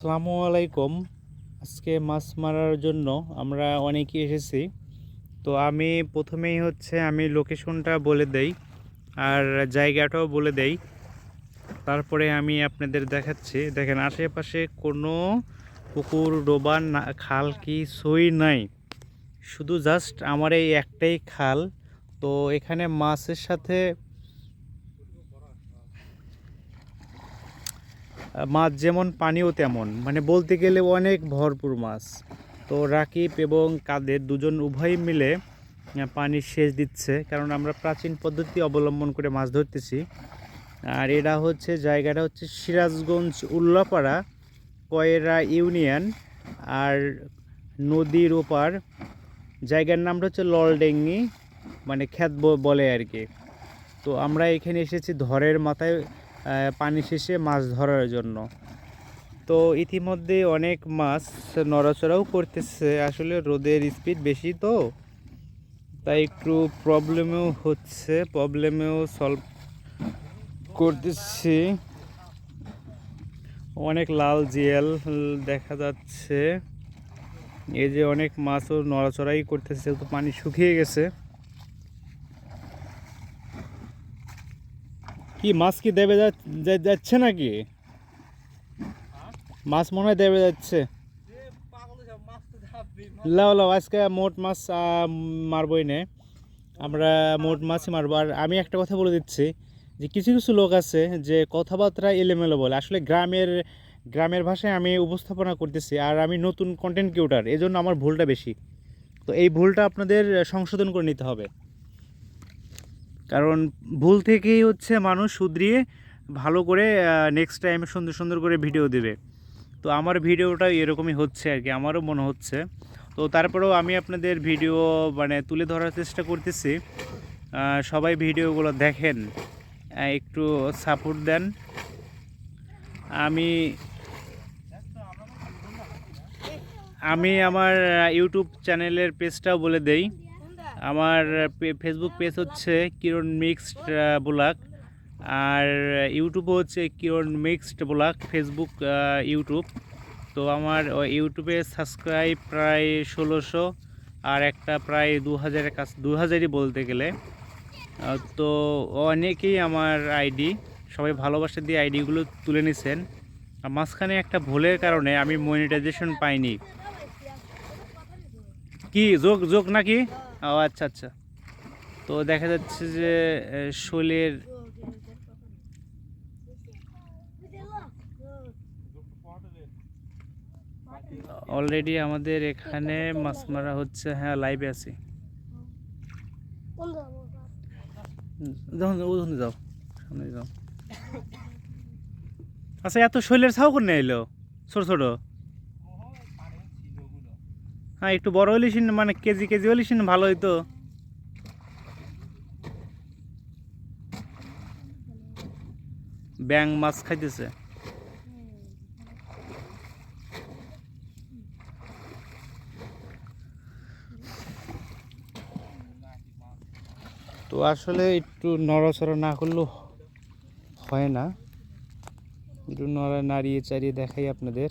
আসসালামু আলাইকুম। আজকে মাছ মারার জন্য আমরা অনেকেই এসেছি। তো আমি প্রথমেই হচ্ছে আমি লোকেশনটা বলে দেই আর জায়গাটাও বলে দেই। তারপরে আমি আপনাদের দেখাচ্ছি। দেখেন, আশেপাশে কোনো পুকুর ডোবা না, খাল কি সই নাই। শুধু জাস্ট আমার এই একটাই খাল। তো এখানে মাছের সাথে মাছ যেমন পানিও তেমন। মানে বলতে গেলে অনেক ভরপুর মাছ। তো রাকিব এবং কাদের দুজন উভয় মিলে আহ, পানি সেচ দিচ্ছে। কারণ আমরা প্রাচীন পদ্ধতি অবলম্বন করে মাছ ধরতেছি। আর এটা হচ্ছে জায়গাটা হচ্ছে সিরাজগঞ্জ উল্লাপাড়া কয়রা ইউনিয়ন আর নদীর ওপার। জায়গার নামটা হচ্ছে ললডেঙ্গি মানে খ্যাত বলে আর কি। তো আমরা এখানে এসেছি ধরের মাথায়। পানি শেষে মাছ ধরার জন্য। তো ইতিমধ্যে অনেক মাছ নড়াচড়াও করতেছে। আসলে রোদের স্পিড বেশি তো, তাই একটু প্রবলেমেও হচ্ছে প্রবলেমেও সলভ করতেছি। অনেক লাল জিয়াল দেখা যাচ্ছে। এই যে অনেক মাছও নড়াচড়াই করতেছে তো পানি শুকিয়ে গেছে। কি মাছ কি দেবে যাচ্ছে নাকি? মাছ মনে হয় দেবে যাচ্ছে। লাও লাও, আজকে মোট মাছ মারবই না। আমরা মোট মাছই মারবো। আর আমি একটা কথা বলে দিচ্ছি যে কিছু কিছু লোক আছে যে কথাবার্তা এলোমেলো বলে। আসলে গ্রামের গ্রামের ভাষায় আমি উপস্থাপনা করতেছি আর আমি নতুন কন্টেন্ট কিউটার এই জন্য আমার ভুলটা বেশি। তো এই ভুলটা আপনাদের সংশোধন করে নিতে হবে। কারণ ভুল থেকেই হচ্ছে মানুষ শুধরিয়ে ভালো করে নেক্সট টাইমে সুন্দর সুন্দর করে ভিডিও দেবে। তো আমার ভিডিওটা এরকমই হচ্ছে আর কি, আমারও মনে হচ্ছে। তো তারপরেও আমি আপনাদের ভিডিও মানে তুলে ধরার চেষ্টা করতেছি। সবাই ভিডিওগুলো দেখেন একটু সাপোর্ট দেন। আমি আমি আমার ইউটিউব চ্যানেলের পেজটাও বলে দেই। আমার ফেসবুক পেজ হচ্ছে কিরণ মিক্সড ব্লগ আর ইউটিউবও হচ্ছে Kiran mixed blog Facebook YouTube তো আমার ইউটিউবে সাবস্ক্রাইব প্রায় ষোলোশো, আর একটা প্রায় দু হাজারের কাছ দু হাজারই বলতে গেলে। তো অনেকেই আমার আইডি সবাই ভালোবাসা দিয়ে আইডিগুলো তুলে নিছেন। আর মাঝখানে একটা ভুলের কারণে আমি মনিটাইজেশন পাইনি। কি, যোগ যোগ নাকি? ও আচ্ছা আচ্ছা। তো দেখা যাচ্ছে যে শোলের অলরেডি আমাদের এখানে মাছ মারা হচ্ছে হ্যাঁ লাইভে আছি। ওখানে যাও সামনে যাও আচ্ছা এত শৈলের ছাও করে নিয়ে এলো? ছোট ছোট। হ্যাঁ একটু বড় হলিস মানে কেজি কেজি হলিস ভালো হইতো। ব্যাং মাছ খাইতেছে। তো আসলে একটু নড়াচড়া না করলেও হয় না। একটু নড়া নাড়িয়ে চাড়িয়ে দেখাই আপনাদের।